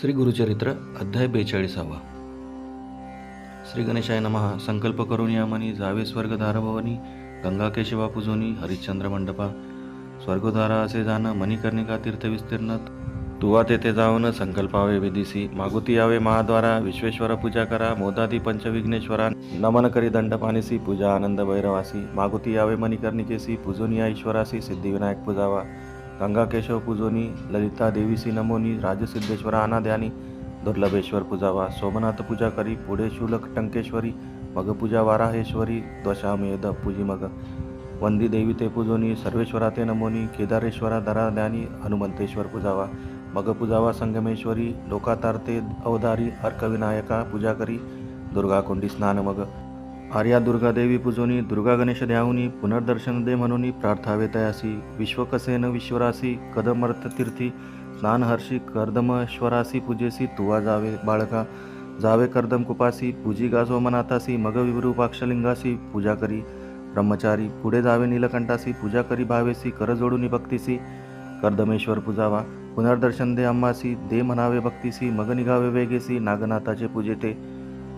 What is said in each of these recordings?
श्री गुरुचरित्र अध्याय बेचाळीसावा. श्री गणेशाय नमः. संकल्प करून या मनी जावे स्वर्गधारभवनी गंगा केशवा हरिश्चंद्र मंडपा. स्वर्गद्वारा असे जाणं मणिकर्णिका तीर्थ विस्तीर्ण तुवा तेथे जाऊन संकल्पावे विधीसी मागुती यावे महाद्वारा विश्वेश्वर पूजा करा मोदादी पंचविघ्नेश्वरा नमन करी दंडपानीसी पूजा आनंद भैरवासी. मागुती यावे मणिकर्णिकेसी पूजोनी या ईश्वरासी सिद्धिविनायक पूजावा. गंगा केशव ललिता देवीसी नमोनी राजसिद्धेश्वर अनाध्यानी दुर्लभेश्वर पूजावा सोमनाथ पूजा करी पुढे शूलक टंकेश्वरी मग पूजा वाराहेश्वरी द्वशामेध पूजी मग. वंदी देवी ते पूजोनी सर्वेश्वरा ते नमोनी केदारेश्वरा दराध्यानी हनुमंतेश्वर पूजावा मग पूजावा संगमेश्वरी लोकातारते अवधारी अर्कविनायका पूजा करी दुर्गाकुंडी स्नान मग. आर्या दुर्गा देवी पूजोनी दुर्गा गणेश ध्यावनी पुनर्दर्शन दे म्हणून प्रार्थावे तयासी विश्वकसेन विश्वरासी कदमर्थ तीर्थी स्नानहर्षी कर्दमश्वरासी पूजेसी तुवा जावे बाळका जावे कर्दम कुपासी पूजी गाजो मनातासी मग विरूपाक्षलिंगासी पूजा करी ब्रह्मचारी पुढे जावे नीलकंठासी पूजा करी भावेसी कर जोडून भक्तीसी कर्दमेश्वर पूजावा पुनर्दर्शन दे अम्मासी दे म्हणावे भक्तीसी मग निघावे वेगेसी नागनाथाचे पूजेते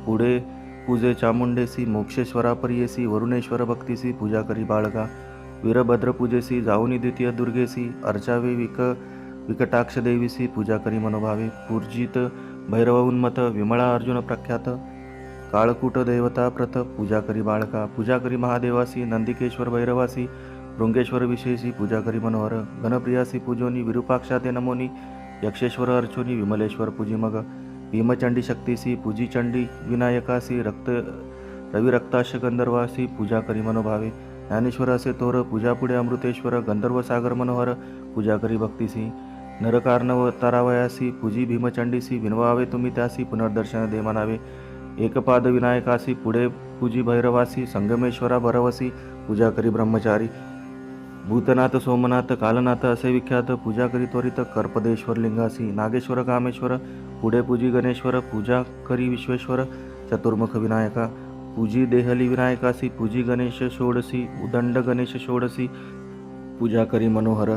पुढे पूजे चामुंडेसी मोक्षेश्वरापर्येसी वरुणेश्वर भक्तीसी पूजा करी बाळगा. वीरभद्र पूजेसी जाऊनी द्वितीय दुर्गेसी अर्चावे विक विकटाक्ष देवीसी पूजा करी मनोभावे. पूर्जित भैरव उन्मत विमळा अर्जुन प्रख्यात. काळकूट देवता प्रथ पूजा करी बाळका पूजा करी महादेवासी नंदिकेश्वर भैरवासी भृंगेश्वर विशेषी पूजा करी मनोहर. घनप्रियासी पूजोनी विरूपाक्षा ते नमोनी यक्षेश्वर अर्चोनी विमलेश्वर पूजी मग. भीमचंडी शक्तीसी पूजी चंडी विनायकासी रक्त रविरक्ताश गंधर्वासी पूजा करी मनोभावे ज्ञानेश्वर असे तोर पूजा पुढे अमृतेश्वर गंधर्व सागर मनोहर पूजा करी भक्ति भक्तीसी नरकार्णव तारावयासी पूजी भीमचंडीसी विनवावे तुम्ही त्यासी पुनर्दर्शन दे म्हणावे एकपाद विनायकासी पुढे पूजी भैरवासी संगमेश्वरा भरवसी पूजा करी ब्रह्मचारी भूतनाथ सोमनाथ कालनाथ असे विख्यात पूजा करी त्वरित कर्पदेश्वर लिंगासी नागेश्वर कामेश्वर पुढे पूजी गणेश्वर पूजा करी विश्वेश्वर चतुर्मुख विनायका पूजी देहली विनायकासी पूजी गणेश षोडसी उदंड गणेश षोडसी पूजा करी मनोहर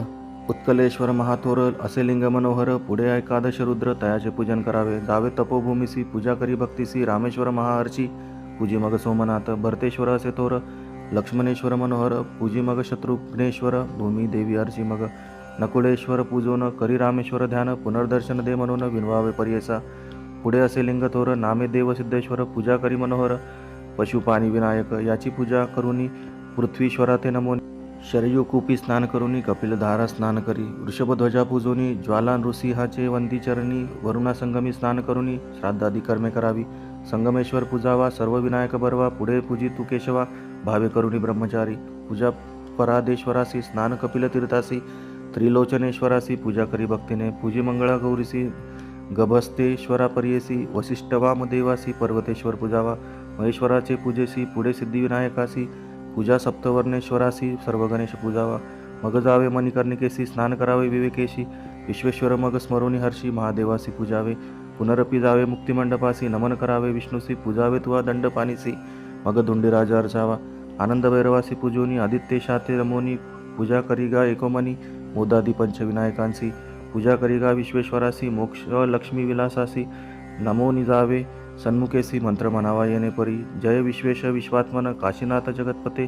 उत्कलेश्वर महाथोर असे लिंग मनोहर पुढे एकादश रुद्र तयाचे पूजन करावे जावे तपोभूमीसी पूजा करी भक्तीसी रामेश्वर महाहर्षी पूजी मग सोमनाथ भरतेश्वर असे थोर लक्ष्मणेश्वर मनोहर पूजी मग शत्रुघ्नेश्वर भूमी देवी अर्ची मग नकुळेश्वर पूजोन करी रामेश्वर ध्यान पुनर्दर्शन दे म्हणून विनवावे पर्येसा. पुढे असे लिंग थोर नामे देव सिद्धेश्वर पूजा करी मनोहर. पशुपाणी विनायक याची पूजा करुनी पृथ्वीश्वरा ते नमोनी शरयू कूपी स्नान करुनी कपिलधारा स्नान करी. वृषभध्वजा पूजोनी ज्वाला नृसिंहाचे वंदी चरणी वरुणा संगमी स्नान करुनी श्राद्धादी कर्मे करावी. संगमेश्वर पूजावा सर्व विनायक बरवा पुढे पूजी तू केशवा. भावे करुणी ब्रह्मचारी पूजा परादेश्वरासी स्नान कपिल तीर्थासी त्रिलोचनेश्वरासी पूजा करी भक्तीने पूजी मंगळा गौरीसी गभस्तेश्वरा पर्येसी वसिष्ठवाम देवासी पर्वतेश्वर पूजावा महेश्वराचे पूजेसी पुढे सिद्धिविनायकासी पूजा सप्तवर्णेश्वरासी सर्व गणेश पूजावा मग जावे मणिकर्णिकेसी स्नान करावे विवेकेशी विश्वेश्वर मग स्मरुणी हर्षी महादेवासी पूजावे पुनरपी जावे मुक्तिमंडपासी नमन करावे विष्णुसी पूजावे तुवा दंडपानीसी मग धुंडीराज अर्चावा आनंदभैरवासी पूजोनी आदित्यशाते रमोनी पूजा करिगा एकोमनी मोदादी पंचविनायकांसी पूजा करिगा विश्वेश्वरासी मोक्ष लक्ष्मी विलासासी नमो निजावे सन्मुखेसी मंत्र म्हणावा येणे परी जय विश्वेश विश्वात्मन काशीनाथ जगतपते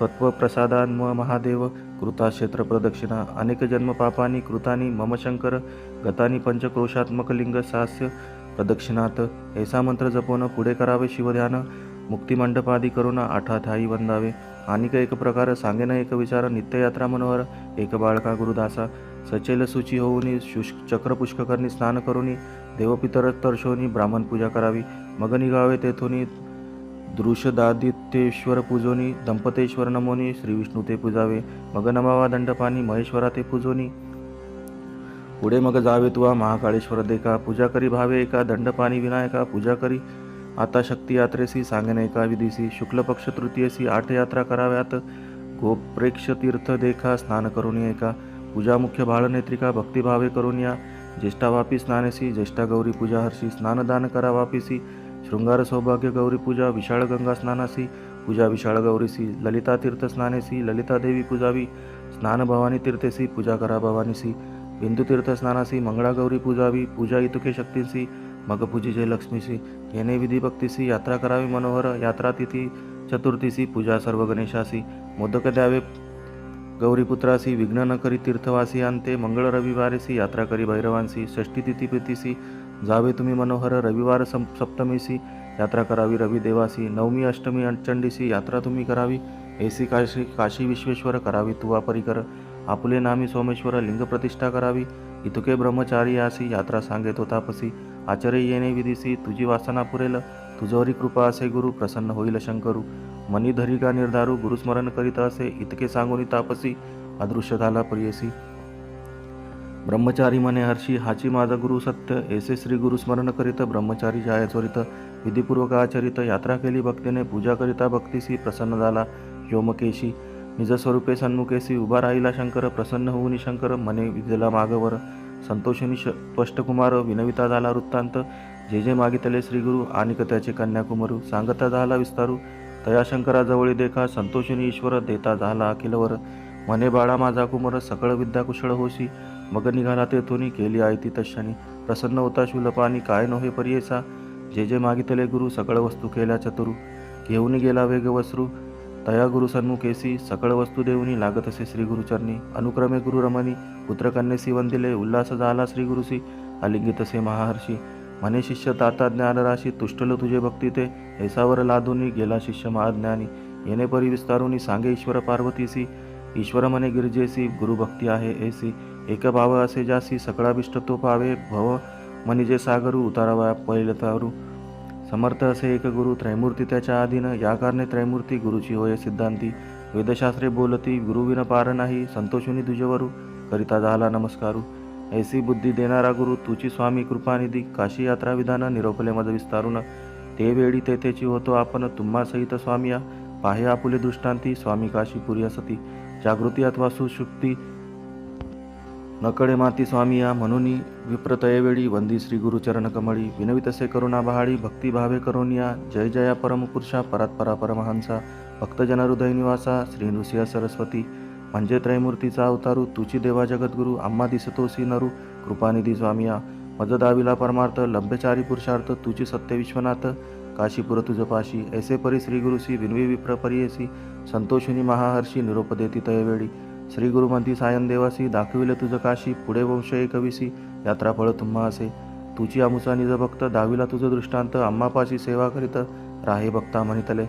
तत्वप्रसादान म महादेव कृताक्षेत्र प्रदक्षिणा अनेक जन्म पापानी कृतानी मम शंकर गतानी पंचक्रोशात्मक लिंग सास्य प्रदक्षिणात ऐसा मंत्र जपोन पुढे करावे शिवध्यान मुक्तिमंडपादी आठा थाई वंदावे. अनिक एक प्रकार सांगेन एक विचार नित्ययात्रा मनोहर. एक बाळका गुरुदासा सचेल सुची होऊनी शुष्क चक्र पुष्करणी स्नान करुनी देवपितर तर्शोनी ब्राह्मण पूजा करावी. मग निघावे तेथोनी दृशदादित्येश्वर पूजोनी दंपतेश्वर नमोनी श्रीविष्णू ते पूजावे. मग नमावा दंडपानी महेश्वरा ते पूजोनी. पुढे मग जावे तुवा महाकाळेश्वर देखा. पूजा करी भावे एका दंडपाणी विनायका. पूजा करी आता शक्ती यात्रेसी एका विधीसी शुक्ल पक्ष तृतीयसी आठ यात्रा कराव्यात. गोप्रेक्ष तीर्थ देखा, स्नान करून एका पूजा मुख्य बाळनेत्रिका, भक्तिभावे करून या. ज्येष्ठावापी स्नानेसी, ज्येष्ठा गौरी पूजा हर्षी स्नानदान करा वापिसी शृंगार सौभाग्य गौरी पूजा, विशाळ गंगा स्नानासी. पूजा विशाळ गौरीसी, ललिता तीर्थ स्नानेसी, ललिता देवी पूजावी. स्नान भवानी तीर्थेसी, पूजा करा भवानीसी. बिंदुतीर्थ स्नानासी मंगळागौरी पूजावी. पूजा इतुके शक्तींसी. मग पूजिजे लक्ष्मीसी येणे विधीभक्तीसी यात्रा करावी मनोहर यात्रा तिथी चतुर्थीसी पूजा सर्व गणेशासी मोदक द्यावे गौरीपुत्रासी विघ्न न करी तीर्थवासी अंते मंगळ रविवारीसी यात्रा करी भैरवांसी षष्ठी तिथी प्रीतीसी जावे तुम्ही मनोहर रविवार सप्तमीसी यात्रा करावी रविदेवासी नवमी अष्टमी अचंडीसी यात्रा तुम्ही करावी एसी काशी काशी विश्वेश्वर करावी तुवा परिकर आपुले नामी सोमेश्वर लिंग प्रतिष्ठा करावी इतुके ब्रह्मचारी आसी यात्रा सांगे तो तापसी आचरे येणे विधीसी तुझी वासना पुरेल तुझवरी कृपा असे गुरु प्रसन्न होईल शंकरू. मनी धरिका निर्धारू गुरुस्मरण करीत असे इतके सांगून तापसी अदृश्य झाला प्रियसी. ब्रह्मचारी मने हर्षी हाची माझा गुरु सत्य एसे श्री गुरु स्मरण करीत ब्रह्मचारी जाय चोरित. विधीपूर्वक आचरित यात्रा केली भक्तीने पूजा करिता भक्तीसी प्रसन्न झाला व्योमकेशी. निज स्वरूपे सन्मुखेसी उभा राहिला शंकर प्रसन्न होऊन शंकर मने विजला मागवर. संतोषिनी श स्पष्टकुमार विनविता झाला वृत्तांत. जे जे मागितले श्रीगुरु आणि त्याचे कन्याकुमारू सांगता झाला विस्तारू. तया शंकराजवळी देखा संतोषिनी ईश्वर देता झाला अखिलवर. मने बाळा माझा कुमार सकळ विद्या कुशळ होशी. मग निघाला तेथून केली आयती तशानी प्रसन्न होता शुलपानी काय नव्हे पर्येसा. जे जे मागितले गुरु सकळ वस्तू केल्या चतुरू. घेऊन गेला वेगवस्रू तया गुरु सन्मुखेसी सकळ वस्तू देऊनी लागत असे श्री गुरुचरणी. अनुक्रमे गुरु रमणी पुत्रकन्येसी वंदिले उल्हास झाला श्री गुरुसी अलिंगित असे महाहर्षी. म्हणे शिष्य ताता ज्ञानराशी तुष्टल तुझे भक्ती ते ऐसावर लादुनी गेला शिष्य महाज्ञानी. येणे परी विस्तारुनी सांगे ईश्वर पार्वतीसी. ईश्वर म्हणे गिरजेसी गुरुभक्ती आहे ऐसी एक भाव असे जासी सकळाभिष्ट तो पावे भव. मनिजे सागरू उतारावा पहिलं तारू समर्थ असे एक गुरु त्रैमूर्ती त्याच्या अधीन या कारणे त्रैमूर्ती गुरुची होय सिद्धांती. वेदशास्त्रे बोलती गुरुविन पार नाही संतोषुनी तुझेवरू करिता झाला नमस्कारू. ऐसी बुद्धी देणारा गुरु तुझी स्वामी कृपानिधी काशी यात्रा विधान निरोपले मज विस्तारून. ते वेळी तेथेची होतो आपण तुम्हा सहित स्वामिया पाहे आपुले दृष्टांती स्वामी काशीपुरी असती. जागृती अथवा सुशुक्ती नकडे माती स्वामिया म्हणून विप्रतयवेळी वंदी श्री गुरुचरण कमळी विनवितसे करुणा बहाळी भक्तिभावे करोनिया जय जया परमपुरुषा परात्परा परमहंसा. भक्तजन हृदय निवासा श्री नृसिंह सरस्वती. म्हणजे त्रयमूर्तीचा अवतारू तुची देवा जगद्गुरु आम्हा दिसतोसी नरू. कृपानिधी स्वामिया. मजदाविला परमार्थ लभ्यचारी पुरुषार्थ तुची सत्य विश्वनाथ. काशीपुर तुझपाशी ऐसे परी श्री गुरुसी विनवी विप्र परियेसी संतोषिनी महाहर्षी निरोप देती तयवेळी. श्री गुरुमंती सायन देवासी दाखविले तुझ काशी पुढे वंश एकविसी यात्रा फळ तुम्हा असे. तुझी आमुसा निज भक्त दाविला तुझ दृष्टांत अम्मापाशी सेवा करीत राहे भक्ता म्हणितले.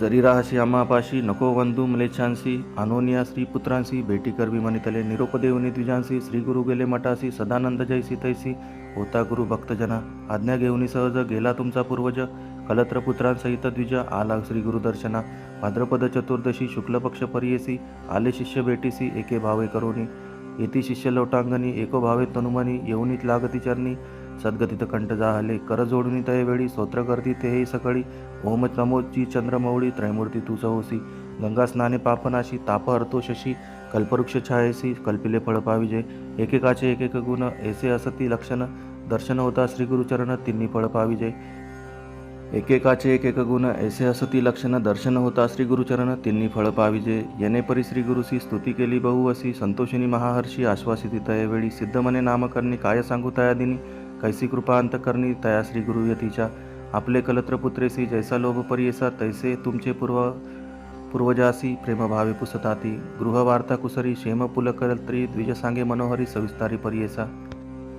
जरी राहशी अम्मापाशी नको वंदू मलेच्छांसी अनोनिया श्रीपुत्रांसी भेटी करवी म्हणितले. निरोपदेवनी देऊनी श्री गुरु गेले मठासी सदानंद जैसी तैसी होता गुरु भक्तजना. आज्ञा घेऊनी सहज गेला तुमचा पूर्वज कलत्रपुत्रांसहित द्विज आला श्री गुरुदर्शना. भाद्रपद चतुर्दशी शुक्लपक्ष परियेसी आले शिष्य भेटीसी एके भावे करोनी येती शिष्य लोटांगणी एको भावे तनुमनी येऊनीत लागती चरणी. सद्गतीत कंठ जाहले कर जोडून तयवेळी स्तोत्र करती तेही सकळी. ओम नमोची चंद्रमौळी त्रैमूर्ती तू होसी गंगा स्नाने पापनाशी ताप हरतो शशी कल्पवृक्ष छायसी कल्पिले फळ पाविजे एकेकाचे एकेक गुण ऐसे असती लक्षण. दर्शन होता श्री गुरुचरण तिन्ही फळ पाविजे एकेकाचे एक एक गुण ऐसे असती लक्षण दर्शन होता श्री गुरुचरण तिन्ही फळ पाविजे. येणे परी श्री गुरुसी स्तुती केली बहु असी संतोषिनी महाहर्षी आश्वासिती तयवेळी सिद्ध मने नामकरणी काय सांगू तया दिनी? कैसी कृपा अंतकरणी तया श्री गुरु यतीच्या आपले कलत्र पुत्रेसी जैसा लोभ परियेसा तैसे तुमचे पूर्व पूर्वजासी प्रेमभावे पुसताती. गृहवार्ता कुसरी क्षेम द्विजसांगे द्विज सांगे मनोहरी सविस्तारी परियेसा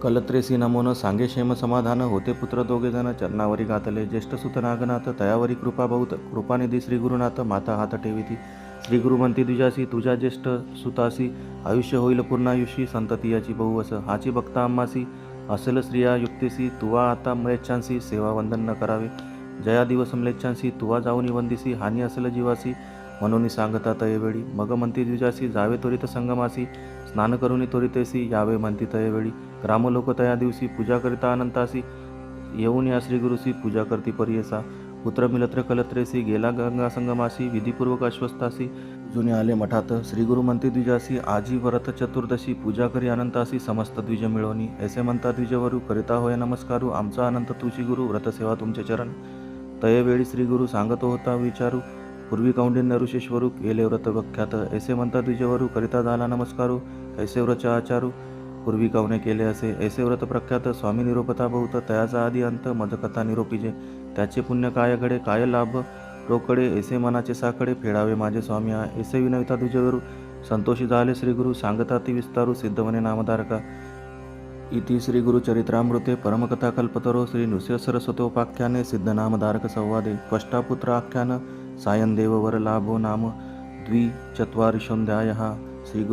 कलत्रेसी नमोन सांगे क्षेम समाधान होते पुत्र दोघे जण चरणावरी घातले ज्येष्ठ सुत नागनाथ तयावरी कृपा बहुत कृपानिधी श्री गुरुनाथ माता हात ठेविती. श्री गुरु म्हणती तुझ्यासी तुझ्या ज्येष्ठ सुतासी आयुष्य होईल पूर्णायुषी संततियाची बहुवस हाची भक्ता अम्मासी असेल स्त्रिया युक्तीसी तुवा आता म्लेच्छांसी सेवा वंदन न करावे. जया दिवस म्लेच्छांसी तुवा जाऊनी वंदिसी हानी असेल जीवासी म्हणून सांगता तयवेळी. मग म्हणती द्विजासी जावे त्वरित संगमासी स्नान करुनी त्वरितेसी यावे म्हणती तयवेळी. ग्रामलोक तया दिवशी पूजा करिता अनंतासी येऊन या श्रीगुरुसी पूजा करती परियसा पुत्र मिलत्र कलत्रेसी गेला गंगा संगमासी विधीपूर्वक अश्वस्थासी जुने आले मठात श्रीगुरु म्हणते द्विजासी आजी व्रत चतुर्दशी पूजा करी अनंतासी समस्त द्विज मिळवणी ऐसे म्हणता द्विजवरू करिता होय नमस्कारू आमचा अनंत तुझी गुरु व्रतसेवा तुमचे चरण. तयवेळी श्री गुरु सांगतो होता विचारू पूर्वी कौंडिन्य ऋषेश्वरू गेले व्रत वख्यात ऐसे म्हणता द्विजवरू करिता झाला नमस्कारू ऐसे व्रत आचारू पूर्वी कवने केले असे? ऐसे व्रत प्रख्यात स्वामी निरोपता बहुत तयाचा आदी अंत मधकथा निरोपीजे. त्याचे पुण्य काय घडे काय लाभ? रोकडे ऐसे मनाचे साकडे फेडावे माझे स्वामी. हा ऐसे विनविता तुझेवरू संतोषी झाले श्रीगुरु. सांगता ती विस्तारू सिद्धवने नामधारका. इति श्रीगुरुचरित्रामृते परमकथाकल्पतरो परमकथा कल्पतरो श्री नृसिंहसरस्वतोपाख्याने सिद्धनामधारक संवादे. त्वष्टापुत्र आख्यान सायनदेववर लाभो नाम. द्विचत्वारिशोऽध्यायः श्री